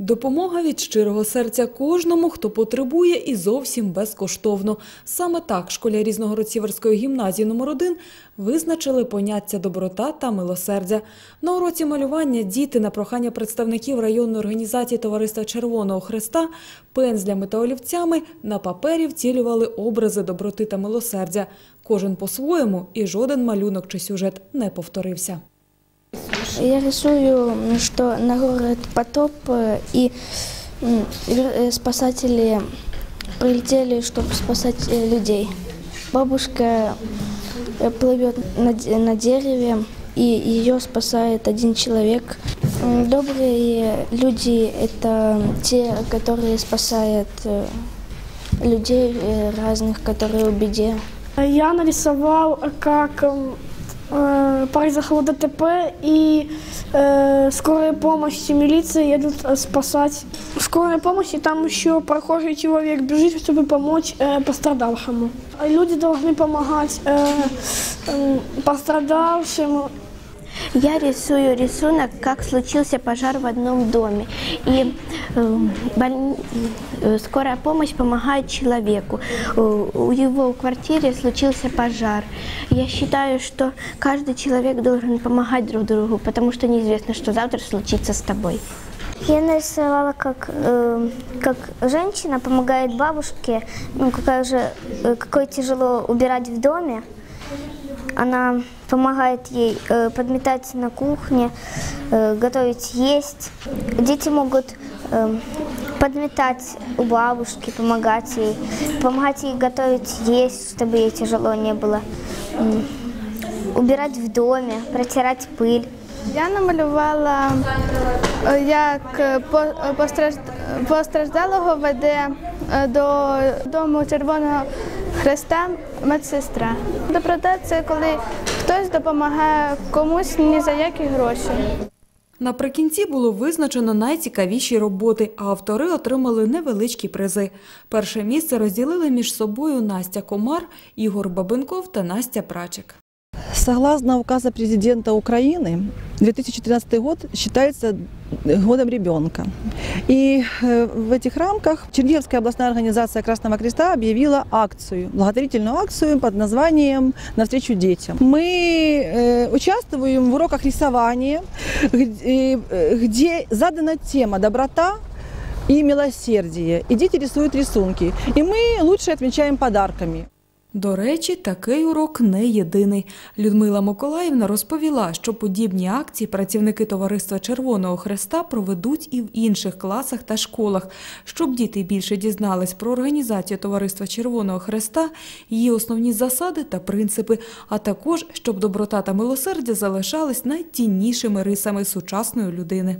Допомога від щирого серця кожному, хто потребує, і зовсім безкоштовно. Саме так школярі з Новгород-Сіверської гімназії номер 1 визначили поняття доброта та милосердя. На уроці малювання діти на прохання представників районної організації Товариства Червоного Хреста пензлями та олівцями на папері втілювали образи доброти та милосердя. Кожен по-своєму, і жоден малюнок чи сюжет не повторився. Я рисую, что на город потоп э, и э, спасатели прилетели, чтобы спасать э, людей. Бабушка плывет на, на дереве, и ее спасает один человек. Добрые люди – это те, которые спасают людей разных, которые в беде. Я нарисовал, как произошло ДТП и э, скорая помощь и милиция едут э, спасать. Скорая помощь и там еще прохожий человек бежит, чтобы помочь э, пострадавшему. Люди должны помогать э, м, пострадавшим, Я рисую рисунок, как случился пожар в одном доме. И э, боль- э, скорая помощь помогает человеку. Э, У его квартире случился пожар. Я считаю, что каждый человек должен помогать друг другу, потому что неизвестно, что завтра случится с тобой. Я нарисовала, как, э, как женщина помогает бабушке, ну, какая же, э, какой тяжело убирать в доме. Она помогает ей э, подметать на кухне, э, готовить есть. Дети могут э, подметать у бабушки, помогать ей, помогать ей готовить есть, чтобы ей тяжело не было. Убирать в доме, протирать пыль. Я намалювала, як постраждалого веде до дому Червоного Хреста медсестра. Доброта це коли хтось допомагає комусь ні за які гроші. Наприкінці було визначено найцікавіші роботи, а автори отримали невеличкі призи. Перше місце розділили між собою Настя Комар, Ігор Бабенков та Настя Прачик. Согласно указа президента Украины, 2013 год считается годом ребенка. И э, в этих рамках Черниговская областная организация Красного Креста объявила акцию, благотворительную акцию под названием «Навстречу детям». Мы э, участвуем в уроках рисования, э, где задана тема «Доброта и милосердие». И дети рисуют рисунки. И мы лучше отмечаем подарками. До речі, такий урок не єдиний. Людмила Миколаївна розповіла, що подібні акції працівники Товариства Червоного Хреста проведуть і в інших класах та школах, щоб діти більше дізнались про організацію Товариства Червоного Хреста, її основні засади та принципи, а також щоб доброта та милосердя залишались найціннішими рисами сучасної людини.